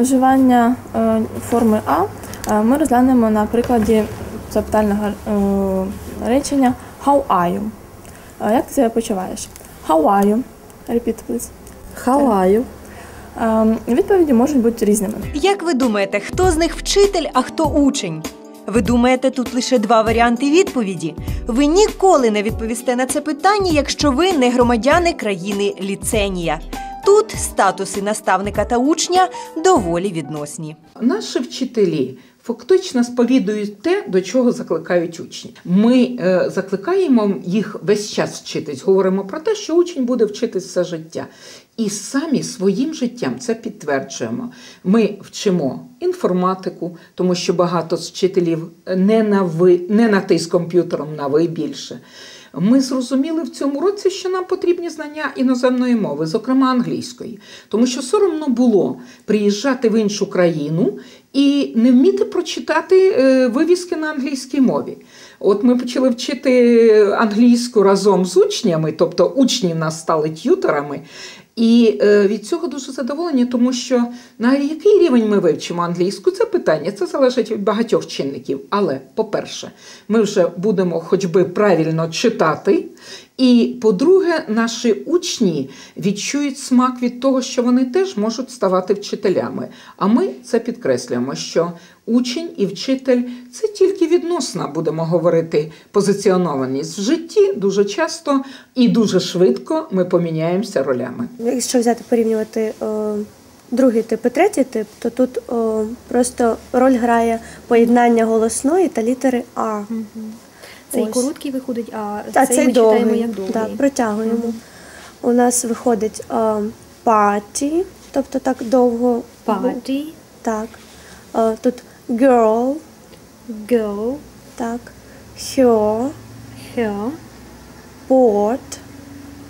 Вживання е, форми А е, ми розглянемо на прикладі запитального е, речення How are you? Як ти себе почуваєш? How are you? Repeat, please. Хаваю. Е, Відповіді можуть бути різними. Як ви думаєте, хто з них вчитель, а хто учень? Ви думаєте, тут лише два варіанти відповіді? Ви ніколи не відповісте на це питання, якщо ви не громадяни країни ліценія. Тут статуси наставника та учня доволі відносні. Наші вчителі фактично сповідують те, до чого закликають учні. Ми е, закликаємо їх весь час вчитись. Говоримо про те, що учень буде вчитись все життя. І самі своїм життям це підтверджуємо. Ми вчимо інформатику, тому що багато з вчителів не на ви, не на ти з комп'ютером, на ви більше. Ми зрозуміли в цьому році, що нам потрібні знання іноземної мови, зокрема англійської, тому що соромно було приїжджати в іншу країну і не вміти прочитати е, вивіски на англійській мові. От ми почали вчити англійську разом з учнями, тобто учні нас стали т'юторами. І е, від цього дуже задоволені, тому що на який рівень ми вивчимо англійську, це питання, це залежить від багатьох чинників. Але, по-перше, ми вже будемо хоч би правильно читати. І по-друге, наші учні відчують смак від того, що вони теж можуть ставати вчителями. А ми це підкреслюємо, що учень і вчитель це тільки відносна, будемо говорити, позиціонованість в житті. Дуже часто і дуже швидко ми поміняємося ролями. Якщо взяти порівнювати е, другий тип і третій тип, то тут е, просто роль грає поєднання голосної та літери А. Цей Ось. короткий виходить, а Та цей цей ми читаємо як довгий. Да, протягуємо. У нас виходить е, паті, тобто так довго. Party, Так. Тут girl, go, так. Her, her, port,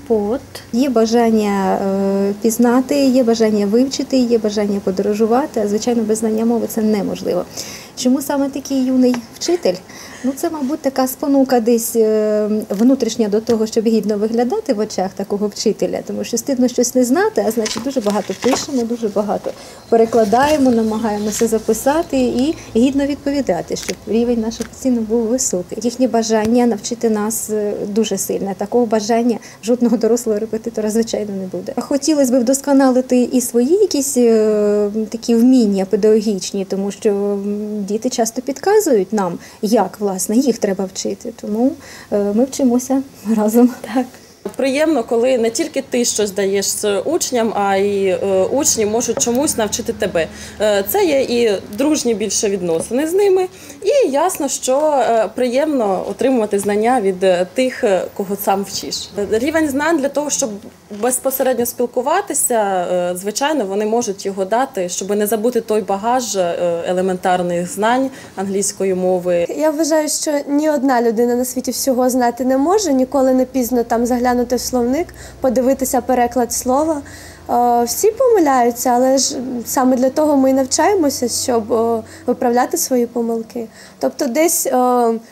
port. Є бажання е, пізнати, є бажання вивчити, є бажання подорожувати. А звичайно, без знання мови це неможливо. Чому саме такий юний вчитель? Ну, це, мабуть, така спонука десь е, внутрішня до того, щоб гідно виглядати в очах такого вчителя, тому що стидно щось не знати, а значить дуже багато пишемо, дуже багато перекладаємо, намагаємося записати і гідно відповідати, щоб рівень наш офіційно був високий. Їхнє бажання навчити нас е, дуже сильне. Такого бажання жодного дорослого репетитора, звичайно, не буде. Хотілося б вдосконалити і свої якісь е, такі вміння педагогічні, тому що діти часто підказують нам, як власне їх треба вчити. Тому е, ми вчимося разом. Так. Приємно, коли не тільки ти щось даєш учням, а й е, учні можуть чомусь навчити тебе. Е, це є і дружні більше відносини з ними, і ясно, що приємно отримувати знання від тих, кого сам вчиш. Рівень знань для того, щоб безпосередньо спілкуватися, е, звичайно, вони можуть його дати, щоб не забути той багаж е, елементарних знань англійської мови. Я вважаю, що ні одна людина на світі всього знати не може, ніколи не пізно там заглянути в словник, подивитися переклад слова. Е, Всі помиляються, але ж саме для того ми і навчаємося, щоб виправляти свої помилки. Тобто, десь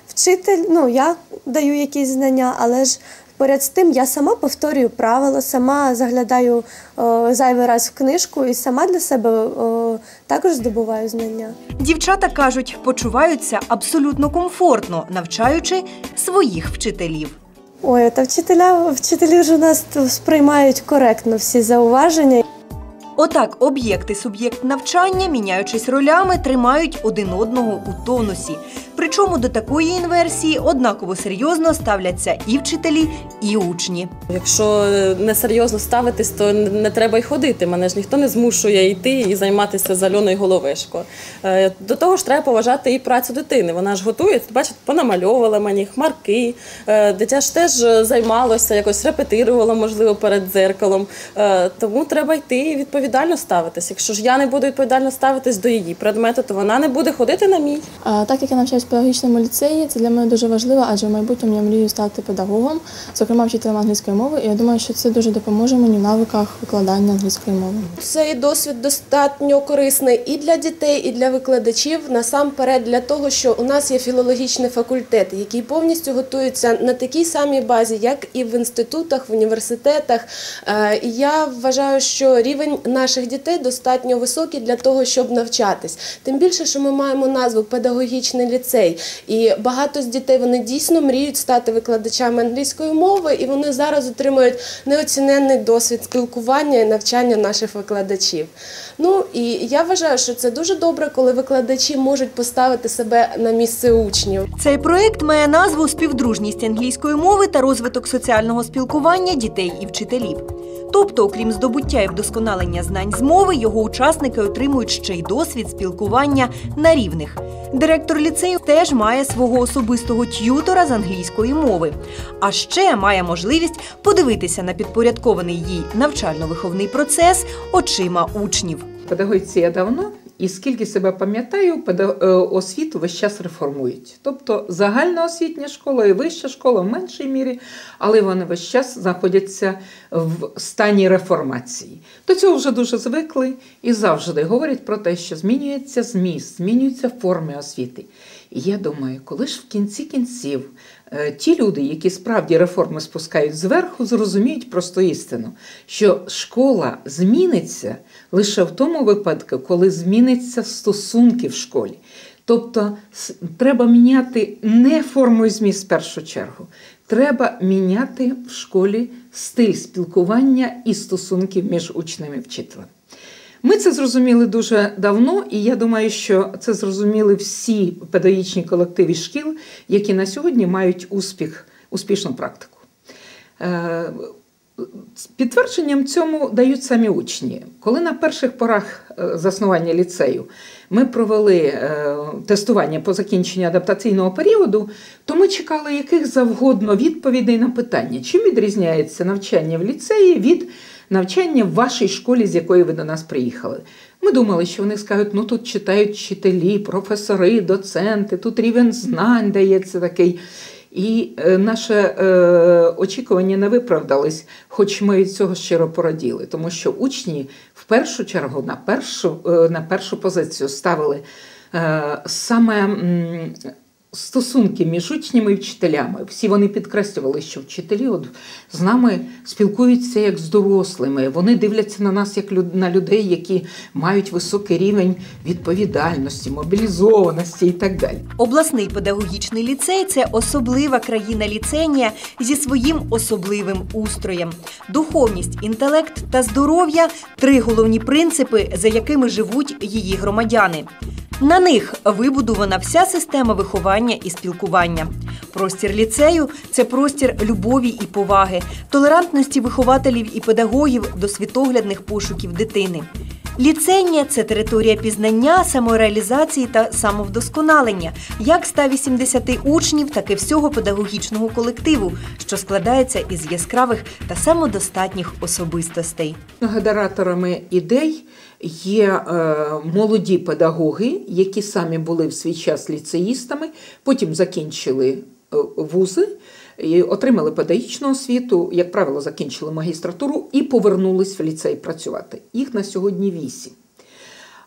вчитель, ну я даю якісь знання, але ж поряд з тим я сама повторюю правила, сама заглядаю о, зайвий раз в книжку і сама для себе о, також здобуваю знання. Дівчата кажуть, почуваються абсолютно комфортно, навчаючи своїх вчителів. Ой, та вчителя, вчителі ж у нас сприймають коректно всі зауваження. Отак об'єкт і суб'єкт навчання, міняючись ролями, тримають один одного у тонусі. Причому до такої інверсії однаково серйозно ставляться і вчителі, і учні. Якщо е, несерйозно ставитись, то не треба й ходити. Мене ж ніхто не змушує йти і займатися з Альоною Головешко. Е, До того ж, треба поважати і працю дитини. Вона ж готує, бачите, понамальовувала мені хмарки. Е, Дитя ж теж займалося, якось репетирувало, можливо, перед дзеркалом. Тому треба йти і відповідально ставитись. Якщо ж я не буду відповідально ставитись до її предмету, то вона не буде ходити на мій. А, Так як я навчаюсь в педагогічному ліцеї. Це для мене дуже важливо, адже в майбутньому я мрію стати педагогом, зокрема вчителем англійської мови. І я думаю, що це дуже допоможе мені в навиках викладання англійської мови. Цей досвід достатньо корисний і для дітей, і для викладачів. Насамперед для того, що у нас є філологічний факультет, який повністю готується на такій самій базі, як і в інститутах, в університетах. Е, І я вважаю, що рівень наших дітей достатньо високий для того, щоб навчатись. Тим більше, що ми маємо назву педагогічний ліцей, і багато з дітей вони дійсно мріють стати викладачами англійської мови, і вони зараз отримують неоціненний досвід спілкування і навчання наших викладачів. Ну і я вважаю, що це дуже добре, коли викладачі можуть поставити себе на місце учнів. Цей проект має назву Співдружність англійської мови та розвиток соціального спілкування дітей і вчителів. Тобто, окрім здобуття і вдосконалення знань з мови, його учасники отримують ще й досвід спілкування на рівних. Директор ліцею теж має свого особистого т'ютора з англійської мови, а ще має можливість подивитися на підпорядкований їй навчально-виховний процес очима учнів. Педагогіці я давно, і скільки себе пам'ятаю, е, освіту весь час реформують. Тобто загальна освітня школа і вища школа в меншій мірі, але вони весь час знаходяться в стані реформації. До цього вже дуже звикли і завжди говорять про те, що змінюється зміст, змінюються форми освіти. І я думаю, коли ж в кінці кінців ті люди, які справді реформи спускають зверху, зрозуміють просту істину, що школа зміниться лише в тому випадку, коли зміниться стосунки в школі. Тобто треба міняти не форму і зміст в першу чергу. Треба міняти в школі стиль спілкування і стосунків між учнем і вчителем. Ми це зрозуміли дуже давно, і я думаю, що це зрозуміли всі педагогічні колективи шкіл, які на сьогодні мають успіх, успішну практику. Е, Підтвердженням цьому дають самі учні. Коли на перших порах е, заснування ліцею ми провели е, тестування по закінченню адаптаційного періоду, то ми чекали яких завгодно відповідей на питання, чим відрізняється навчання в ліцеї від навчання в вашій школі, з якої ви до нас приїхали. Ми думали, що вони скажуть, ну тут читають вчителі, професори, доценти, тут рівень знань дається такий. І е, наше е, очікування не виправдались, хоч ми від цього щиро пораділи, тому що учні в першу чергу на першу, е, на першу позицію ставили е, саме м, стосунки між учнями і вчителями. Всі вони підкреслювали, що вчителі от з нами спілкуються як з дорослими. Вони дивляться на нас як на людей, які мають високий рівень відповідальності, мобілізованості і так далі. Обласний педагогічний ліцей це особлива країна ліценія зі своїм особливим устроєм. Духовність, інтелект та здоров'я три головні принципи, за якими живуть її громадяни. На них вибудована вся система виховання і спілкування. Простір ліцею це простір любові і поваги, толерантності вихователів і педагогів до світоглядних пошуків дитини. Ліценія це територія пізнання, самореалізації та самовдосконалення як 180 учнів, так і всього педагогічного колективу, що складається із яскравих та самодостатніх особистостей. Генераторами ідей є е, молоді педагоги, які самі були в свій час ліцеїстами, потім закінчили е, вузи, і отримали педагогічну освіту, як правило, закінчили магістратуру і повернулись в ліцей працювати. Їх на сьогодні вісім.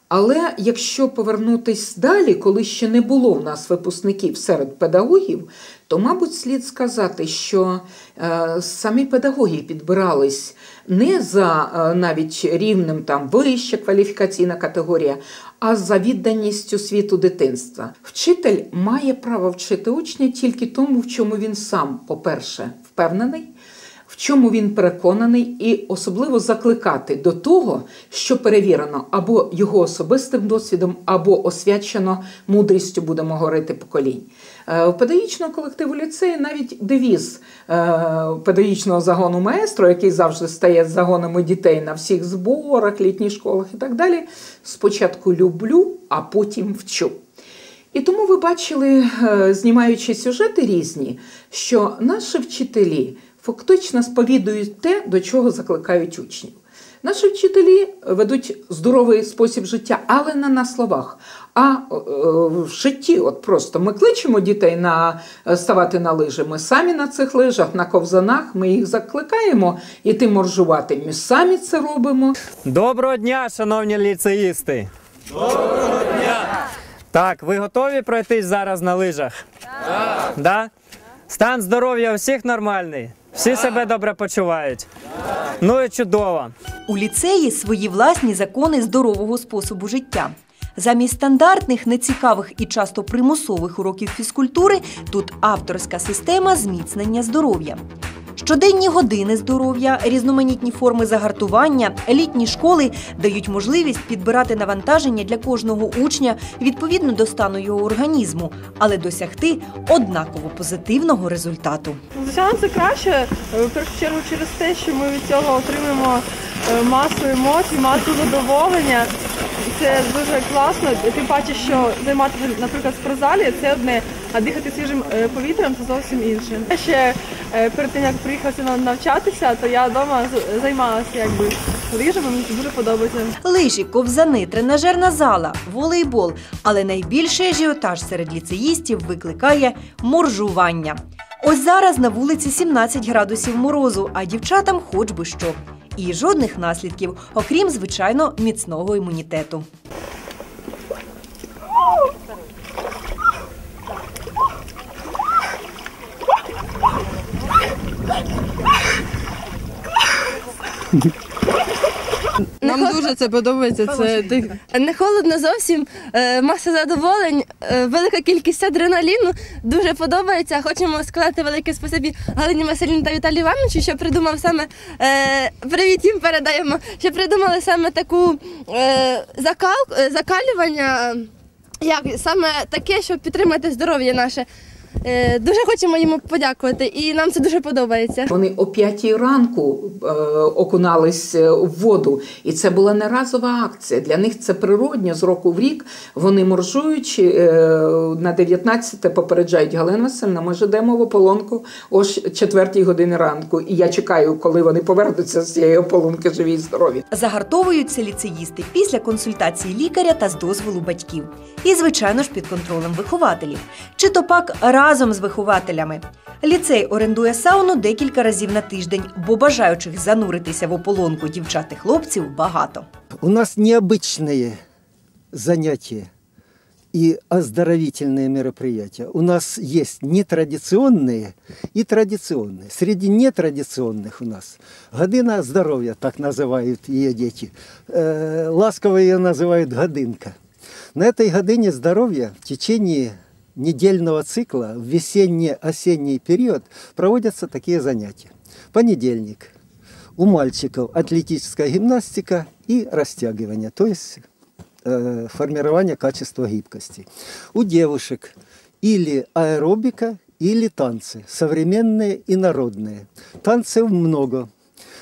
Але якщо повернутись далі, коли ще не було в нас випускників серед педагогів, то, мабуть, слід сказати, що е, самі педагоги підбирались не за е, навіть рівнем там вища кваліфікаційна категорія, а за відданістю світу дитинства. Вчитель має право вчити учня тільки тому, в чому він сам, по-перше, впевнений в чому він переконаний, і особливо закликати до того, що перевірено або його особистим досвідом, або освячено мудрістю, будемо говорити, поколінь. Е, В педагогічному колективу ліцею навіть девіз е, педагогічного загону маестро, який завжди стає загонами дітей на всіх зборах, літніх школах і так далі. Спочатку люблю, а потім вчу. І тому ви бачили, е, знімаючи сюжети різні, що наші вчителі фактично сповідують те, до чого закликають учнів. Наші вчителі ведуть здоровий спосіб життя, але не на словах, а е, в житті. От просто ми кличемо дітей на е, ставати на лижі. Ми самі на цих лижах, на ковзанах. Ми їх закликаємо іти моржувати. Ми самі це робимо. Доброго дня, шановні ліцеїсти! Доброго дня! Так, ви готові пройтись зараз на лижах? Так. Да? Стан здоров'я у всіх нормальний? Всі себе добре почувають? Ну і чудово. У ліцеї свої власні закони здорового способу життя. Замість стандартних, нецікавих і часто примусових уроків фізкультури тут авторська система зміцнення здоров'я. Щоденні години здоров'я, різноманітні форми загартування, літні школи дають можливість підбирати навантаження для кожного учня відповідно до стану його організму, але досягти однаково позитивного результату. Звичайно, краще е, в першу чергу через те, що ми від цього отримуємо е, масу емоцій, масу задоволення. Це дуже класно. Тим паче, що займатися, наприклад, в спортзалі це одне, а дихати свіжим е, повітрям це зовсім інше. Ще е, перед тим як приїхала сюди навчатися, то я вдома займалася якби лижами, мені дуже подобається. Лижі, ковзани, тренажерна зала, волейбол. Але найбільший ажіотаж серед ліцеїстів викликає моржування. Ось зараз на вулиці 17 градусів морозу, а дівчатам хоч би що. І жодних наслідків, окрім звичайно міцного імунітету. Нам дуже це подобається. Це Не холодно зовсім, е, маса задоволень, е, велика кількість адреналіну. Дуже подобається. Хочемо сказати велике спасибі Галині Василівні та Віталію Івановичу, що придумав саме е, привіт їм передаємо, що придумали саме таку е, закал, е, закалювання, е, як саме таке, щоб підтримати здоров'я наше. Е, дуже хочемо йому подякувати, і нам це дуже подобається. Вони о п'ятій ранку е, окунались е, в воду, і це була не разова акція. Для них це природньо з року в рік. Вони моржуючи е, на 19 попереджають Галина Васильівна, ми ж йдемо в ополонку о 4 годині ранку. І я чекаю, коли вони повернуться з цієї ополонки живі і здорові. Загартовуються ліцеїсти після консультації лікаря та з дозволу батьків. І, звичайно ж, під контролем вихователів. Чи то пак разом з вихователями. Ліцей орендує сауну декілька разів на тиждень, бо бажаючих зануритися в ополонку дівчат і хлопців багато. У нас необычные занятия и оздоровительные мероприятия. У нас есть нетрадиционные и традиционные. Среди нетрадиционных у нас година здоровья, так называют ее дети. Э, ласково ее называют годинка. На этой године здоровья в течение недельного цикла в весенне-осенний период проводятся такие занятия. Понедельник. У мальчиков атлетическая гимнастика и растягивание, то есть э, формирование качества гибкости. У девушек или аэробика, или танцы, современные и народные. Танцев много.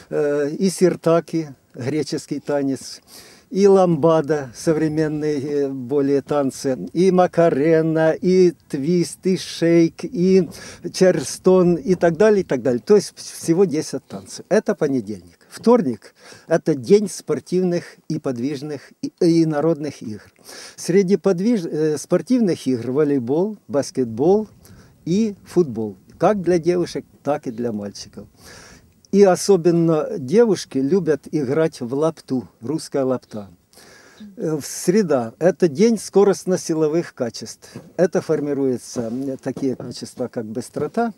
Э, и сиртаки, греческий танец, и ламбада, современные э, более танцы, и макарена, и твист, и шейк, и чарстон, и так далее, и так далее. То есть всего 10 танцев. Это понедельник. Вторник – это день спортивных и подвижных и, и народных игр. Среди подвиж... э, спортивных игр волейбол, баскетбол и футбол. Как для девушек, так и для мальчиков. И особенно девушки любят играть в лапту, русская лапта. Э, среда – это день скоростно-силовых качеств. Это формируются м, такие качества, как быстрота.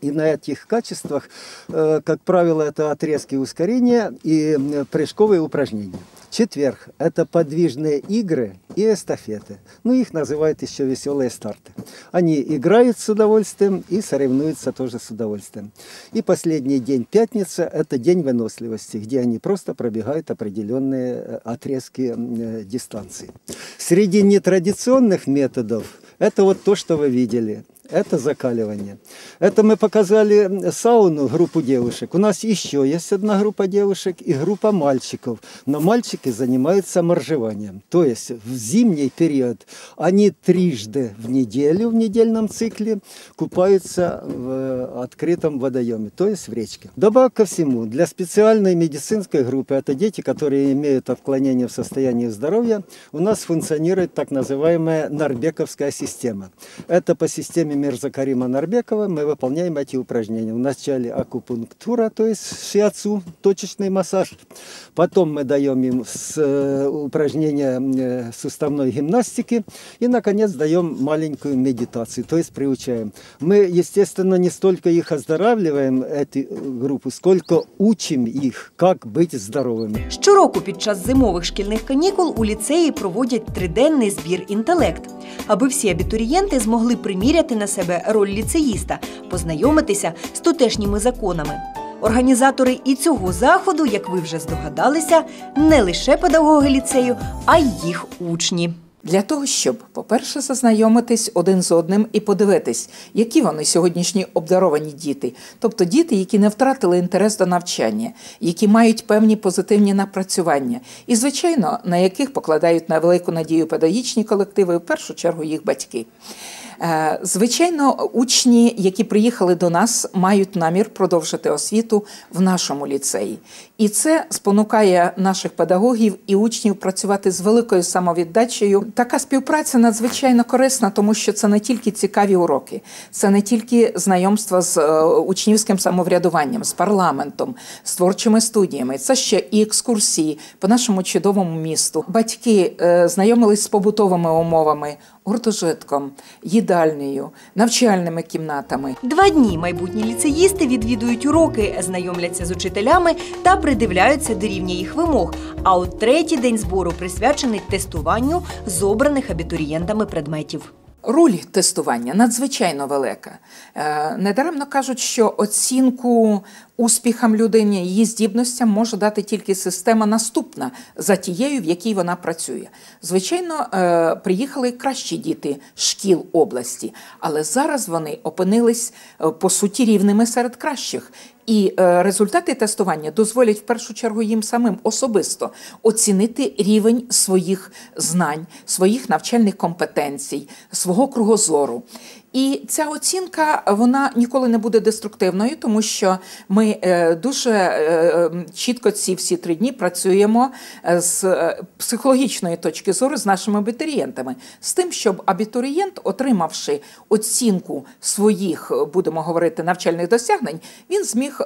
И на этих качествах, э, как правило, это отрезки ускорения и прыжковые упражнения. Четверг – это подвижные игры и эстафеты. Ну, их называют еще веселые старты. Они играют с удовольствием и соревнуются тоже с удовольствием. И последний день, пятница – это день выносливости, где они просто пробегают определенные э, отрезки э, дистанции. Среди нетрадиционных методов – это вот то, что вы видели. Это закаливание. Это мы показали сауну, группу девушек. У нас еще есть одна группа девушек и группа мальчиков. Но мальчики занимаются моржеванием. То есть в зимний период они трижды в неделю, в недельном цикле, купаются в открытом водоеме, то есть в речке. Добавок ко всему, для специальной медицинской группы, это дети, которые имеют отклонение в состоянии здоровья, у нас функционирует так называемая Нарбековская система. Это по системе Мирзакарима Нарбекова мы выполняем эти упражнения. Вначале акупунктура, то есть шиацу, точечный массаж. Потом мы даем им с, э, упражнения э, суставной гимнастики. И, наконец, даем маленькую медитацию, то есть приучаем. Мы, естественно, не столько их оздоравливаем, эту группу, сколько учим их, как быть здоровыми. Щороку під час зимових шкільних канікул у ліцеї проводять триденний збір інтелект, аби всі абітурієнти змогли приміряти на себе роль ліцеїста, познайомитися з тутешніми законами. Організатори і цього заходу, як ви вже здогадалися, не лише педагоги ліцею, а й їх учні. Для того, щоб, по-перше, зазнайомитись один з одним і подивитись, які вони сьогоднішні обдаровані діти, тобто діти, які не втратили інтерес до навчання, які мають певні позитивні напрацювання, і, звичайно, на яких покладають на велику надію педагогічні колективи, в першу чергу їх батьки. Е, Звичайно, учні, які приїхали до нас, мають намір продовжити освіту в нашому ліцеї. І це спонукає наших педагогів і учнів працювати з великою самовіддачею. Така співпраця надзвичайно корисна, тому що це не тільки цікаві уроки, це не тільки знайомство з е, учнівським самоврядуванням, з парламентом, з творчими студіями. Це ще і екскурсії по нашому чудовому місту. Батьки е, знайомились з побутовими умовами, гуртожитком, їдальнею, навчальними кімнатами. Два дні майбутні ліцеїсти відвідують уроки, знайомляться з учителями та придивляються до рівня їх вимог. А от третій день збору присвячений тестуванню з обраних абітурієнтами предметів. Роль тестування надзвичайно велика. Е, Недаремно кажуть, що оцінку успіхам людині, її здібностям може дати тільки система наступна за тією, в якій вона працює. Звичайно, е, приїхали кращі діти шкіл області, але зараз вони опинились е, по суті рівними серед кращих. І е, результати тестування дозволять в першу чергу їм самим особисто оцінити рівень своїх знань, своїх навчальних компетенцій, свого кругозору. І ця оцінка вона ніколи не буде деструктивною, тому що ми е, дуже е, чітко ці всі три дні працюємо е, з психологічної точки зору з нашими абітурієнтами, з тим, щоб абітурієнт, отримавши оцінку своїх, будемо говорити, навчальних досягнень, він зміг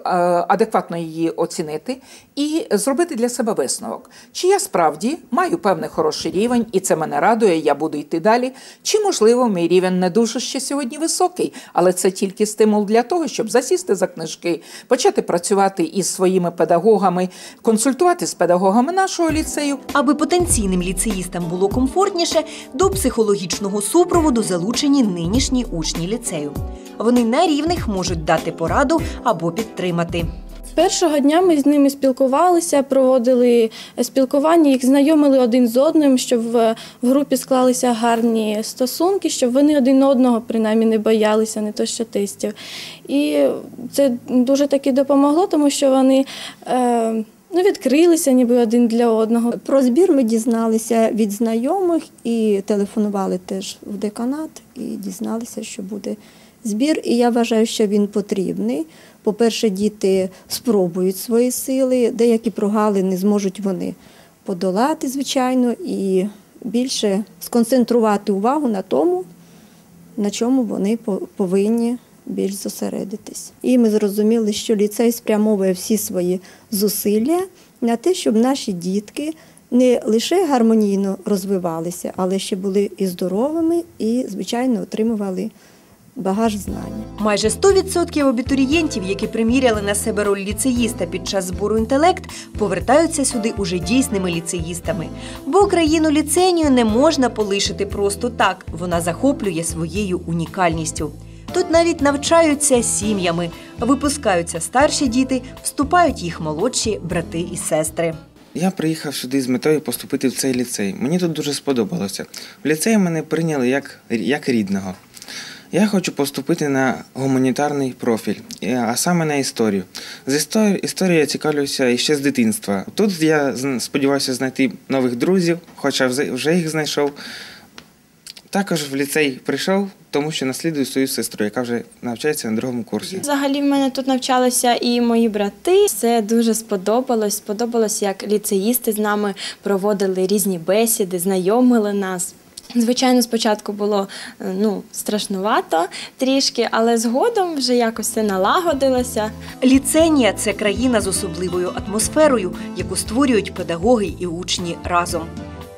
адекватно її оцінити і зробити для себе висновок. Чи я справді маю певний хороший рівень, і це мене радує, я буду йти далі. Чи можливо мій рівень не дуже ще сьогодні високий, але це тільки стимул для того, щоб засісти за книжки, почати працювати із своїми педагогами, консультувати з педагогами нашого ліцею. Аби потенційним ліцеїстам було комфортніше, до психологічного супроводу залучені нинішні учні ліцею. Вони на рівних можуть дати пораду або підтримати. Першого дня ми з ними спілкувалися, проводили спілкування, їх знайомили один з одним, щоб в в групі склалися гарні стосунки, щоб вони один одного принаймні не боялися, не то що тестів. І це дуже таки допомогло, тому що вони е, ну, відкрилися ніби один для одного. Про збір ми дізналися від знайомих і телефонували теж в деканат і дізналися, що буде збір. І я вважаю, що він потрібний. По-перше, діти спробують свої сили, деякі прогалини зможуть вони подолати, звичайно, і більше сконцентрувати увагу на тому, на чому вони повинні більш зосередитись. І ми зрозуміли, що ліцей спрямовує всі свої зусилля на те, щоб наші дітки не лише гармонійно розвивалися, але ще були і здоровими, і, звичайно, отримували багаж знань. Майже 100% абітурієнтів, які приміряли на себе роль ліцеїста під час збору інтелект, повертаються сюди уже дійсними ліцеїстами. Бо країну ліценію не можна полишити просто так. Вона захоплює своєю унікальністю. Тут навіть навчаються сім'ями, випускаються старші діти, вступають їх молодші брати і сестри. Я приїхав сюди з метою поступити в цей ліцей. Мені тут дуже сподобалося. В ліцеї мене прийняли як, як рідного. Я хочу поступити на гуманітарний профіль, а саме на історію. З історії, історією я цікавлюся ще з дитинства. Тут я сподіваюся знайти нових друзів, хоча вже- їх знайшов. Також в ліцей прийшов, тому що наслідую свою сестру, яка вже навчається на другому курсі. Взагалі в мене тут навчалися і мої брати. Це дуже сподобалось. Сподобалось, як ліцеїсти з нами проводили різні бесіди, знайомили нас. Звичайно, спочатку було е, ну, страшнувато трішки, але згодом вже якось все налагодилося. Ліценія це країна з особливою атмосферою, яку створюють педагоги і учні разом.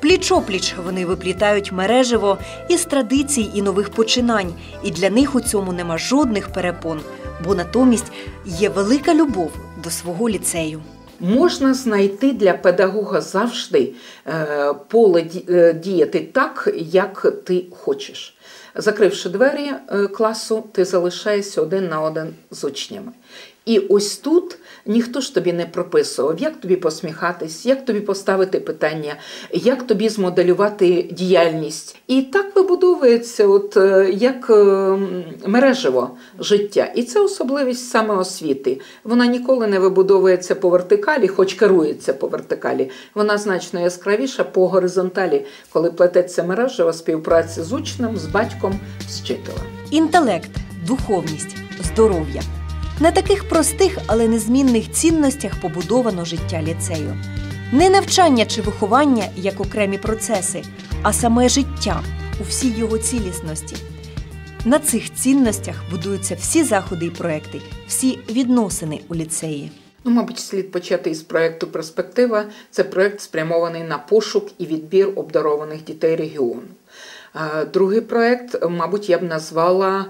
Пліч-опліч вони виплітають мережево із традицій і нових починань, і для них у цьому нема жодних перепон, бо натомість є велика любов до свого ліцею. Можна знайти для педагога завжди е, поле е, діяти так, як ти хочеш. Закривши двері е, класу, ти залишаєшся один на один з учнями. І ось тут ніхто ж тобі не прописував, як тобі посміхатись, як тобі поставити питання, як тобі змоделювати діяльність. І так вибудовується, от е, як е, мережево життя. І це особливість саме освіти. Вона ніколи не вибудовується по вертикалі, хоч керується по вертикалі. Вона значно яскравіша по горизонталі, коли плететься мережева співпраця з учнем, з батьком, з вчителем. Інтелект, духовність, здоров'я. На таких простих, але незмінних цінностях побудовано життя ліцею. Не навчання чи виховання як окремі процеси, а саме життя у всій його цілісності. На цих цінностях будуються всі заходи і проекти, всі відносини у ліцеї. Ну, мабуть, слід почати із проєкту Перспектива. Це проєкт спрямований на пошук і відбір обдарованих дітей регіону. Е, Другий проєкт, мабуть, я б назвала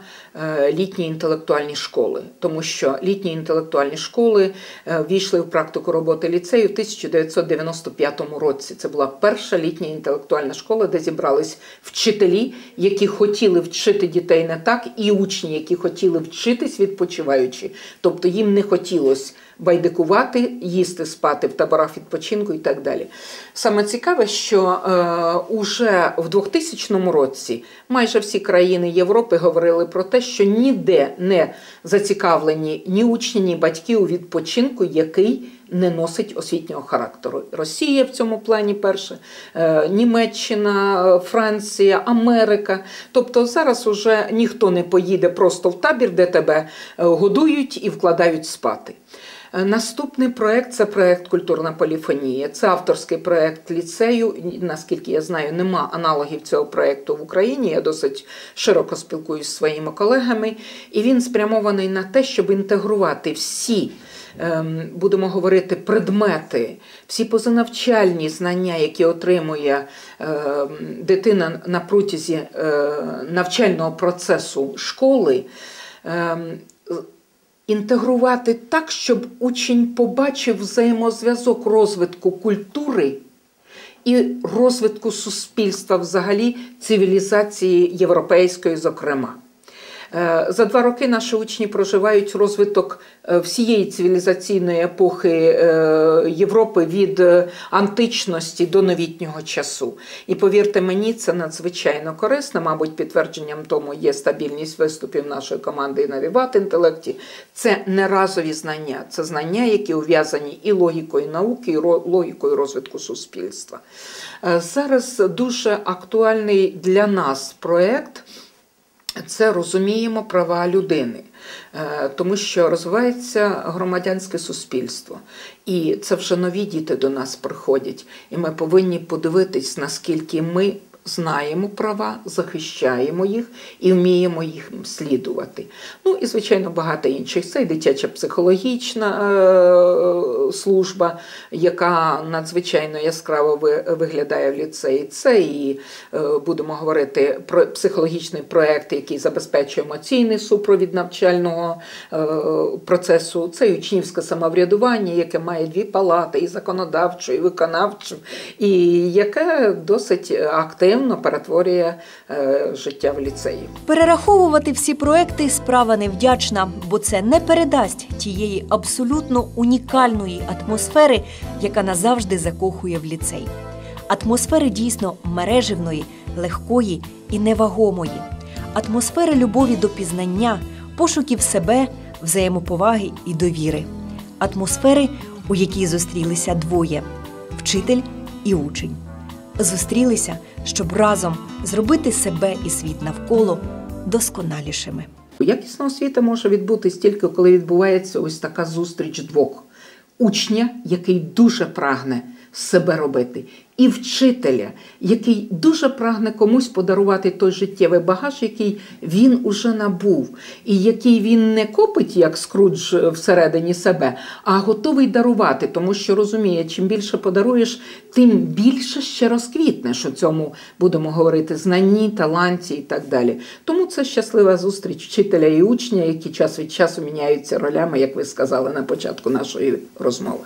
літні інтелектуальні школи, тому що літні інтелектуальні школи е, війшли в практику роботи ліцею в 1995 році. Це була перша літня інтелектуальна школа, де зібрались вчителі, які хотіли вчити дітей не так, і учні, які хотіли вчитись відпочиваючи. Тобто їм не хотілося байдикувати, їсти, спати в таборах відпочинку і так далі. Саме цікаве, що е, уже в 2000 році майже всі країни Європи говорили про те, що ніде не зацікавлені ні учні, ні батьки у відпочинку, який не носить освітнього характеру. Росія в цьому плані перша, е, Німеччина, е, Франція, Америка. Тобто зараз уже ніхто не поїде просто в табір, де тебе е, годують і вкладають спати. Е, Наступний проект це проект Культурна поліфонія. Це авторський проект ліцею. Наскільки я знаю, нема аналогів цього проекту в Україні. Я досить широко спілкуюся зі своїми колегами, і він спрямований на те, щоб інтегрувати всі. ем, Будемо говорити предмети, всі позанавчальні знання, які отримує ем, дитина на протязі е, навчального процесу школи, ем, інтегрувати так, щоб учень побачив взаємозв'язок розвитку культури і розвитку суспільства, взагалі цивілізації європейської, зокрема. Е, За два роки наші учні проживають розвиток е, всієї цивілізаційної епохи е, Європи від античності до новітнього часу. І повірте мені, це надзвичайно корисно. Мабуть, підтвердженням тому є стабільність виступів нашої команди і на Віват інтелекті. Це не разові знання, це знання, які ув'язані і логікою науки, і логікою розвитку суспільства. Зараз дуже актуальний для нас проєкт це розуміємо права людини, Е, тому що розвивається громадянське суспільство. І це вже нові діти до нас приходять. І ми повинні подивитись, наскільки ми знаємо права, захищаємо їх і вміємо їх слідувати. Ну і, звичайно, багато інших. Це і дитяча психологічна е, служба, яка надзвичайно яскраво виглядає в ліцеї. Це і е, будемо говорити про психологічний проєкт, який забезпечує емоційний супровід навчального е, процесу. Це і учнівське самоврядування, яке має дві палати, і законодавчу, і виконавчу, і яке досить активно перетворює е, життя в ліцеї. Перераховувати всі проекти справа невдячна, бо це не передасть тієї абсолютно унікальної атмосфери, яка назавжди закохує в ліцей. Атмосфери дійсно мереживної, легкої і невагомої. атмосфери любові до пізнання, пошуків себе, взаємоповаги і довіри, атмосфери, у якій зустрілися двоє вчитель і учень. Зустрілися, щоб разом зробити себе і світ навколо досконалішими. Якісна освіта може відбутись тільки коли відбувається ось така зустріч двох учня, який дуже прагне себе робити, і вчителя, який дуже прагне комусь подарувати той життєвий багаж, який він уже набув, і який він не копить, як скрудж всередині себе, а готовий дарувати, тому що розуміє, чим більше подаруєш, тим більше ще розквітнеш у цьому, будемо говорити, знанні, таланті і так далі. Тому це щаслива зустріч вчителя і учня, які час від часу міняються ролями, як ви сказали на початку нашої розмови.